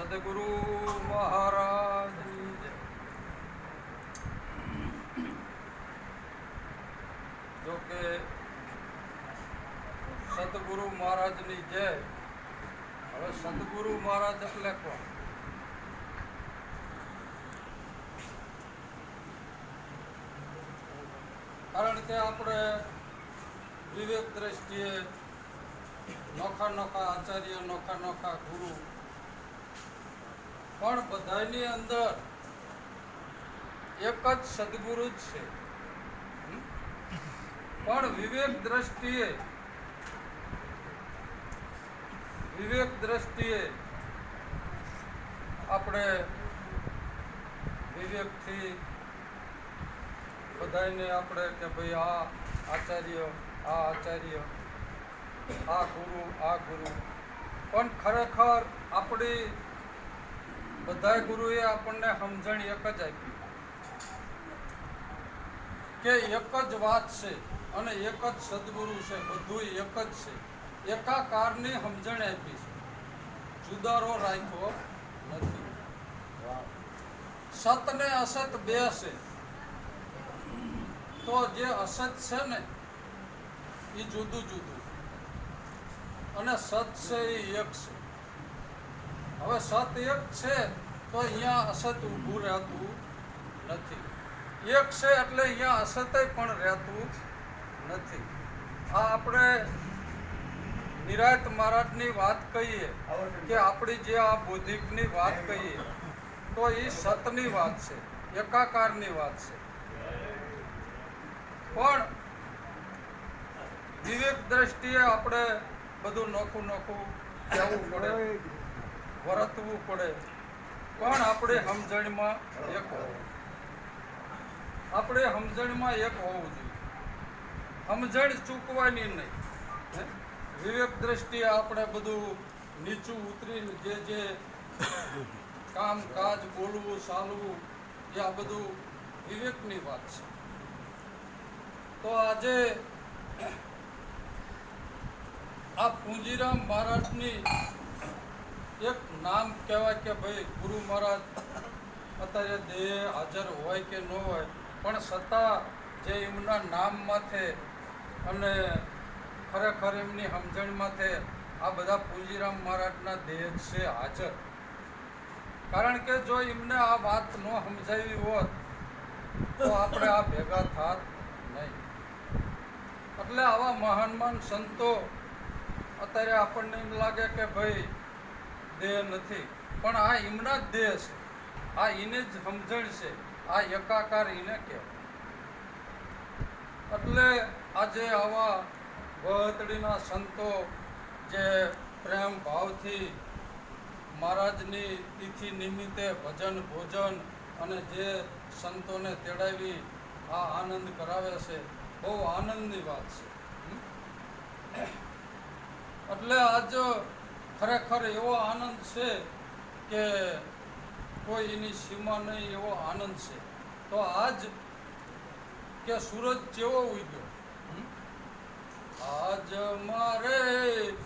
સદગુરુ મહારાજની જય જો કે સદગુરુ મહારાજની જય હવે સદગુરુ મહારાજ એટલે કોણ કારણ કે આપણે વિવેક દ્રષ્ટિએ નોખા નોખા આચાર્ય નોખા નોખા ગુરુ પણ બધાની અંદર એક જ સદગુરુ જ છે? પણ વિવેક દ્રષ્ટિએ વિવેક દ્રષ્ટિએ આપણે વિવેકથી બધાને આપણે કે ભાઈ આ આચાર્ય આ આચાર્ય, આ ગુરુ આ ગુરુ પણ ખરેખર આપણી બધાય ગુરુએ આપણને સમજણ એક જ આપી. કે એક જ વાત છે અને એક જ સદગુરુ છે બધું એક જ છે. એકાકારની સમજણ આપી છે. જુદારો રાખ્યો નથી. સત ને અસત બે છે. તો જે અસત છે ને એ જુદું જુદું. અને સત છે એ એક છે. હવે સત એક છે તો અહીંયા અસત ઊભું રહેતું નથી. એક છે એટલે અહીંયા અસતય પણ રહેતું નથી. આ આપણે નિરાયત મહારાજની વાત કહીએ કે આપણી જે આ બૌદ્ધિકની વાત કહીએ, તો એ સતની વાત છે, એકાકારની વાત છે. પણ વિવેક દ્રષ્ટિએ આપણે બધું નોખું નોખું કહેવું પડે. વર્તવું પડે. પણ આપણે સમજણમાં એક હોવું આપણે સમજણમાં એક હોવું જોઈએ. સમજણ ચૂકવાની નહીં. વિવેક દ્રષ્ટિએ આપણે બધું નીચું ઉતરીને જે જે કામ, કાજ, બોલવું, ચાલવું, એ આ બધું વિવેકની વાત છે. તો આજે આ પૂંજીરામ મહારાજની એક નામ કહેવાય કે ભાઈ ગુરુ મહારાજ અત્યારે દેહ હાજર હોય કે ન હોય, પણ છતાં જે એમના નામ માથે અને ખરેખર એમની સમજણ માથે આ બધા પૂંજીરામ મહારાજના દેહ છે હાજર. કારણ કે જો એમને આ વાત ન સમજાવી હોત, તો આપણે આ ભેગા થાત નહીં. એટલે આવા મહાન મહાન સંતો અત્યારે આપણને એમ લાગે કે ભાઈ દેહ નથી. પણ આ એમના જ દેહ છે. આ એને જ સમજણ છે. આ એકાકાર એને કહેવાય એટલે આજે આવા વહતડીના સંતો જે પ્રેમ ભાવથી મહારાજની તિથિ નિમિત્તે ભજન, ભોજન અને જે સંતોને તેડાવી આ આનંદ કરાવે છે, બહુ આનંદની વાત છે. એટલે આજ ખરેખર એવો આનંદ છે કે કોઈ એની સીમા નહીં, એવો આનંદ છે તો આજ કે સૂરજ જેવો ઉગ્યો? આજ મારે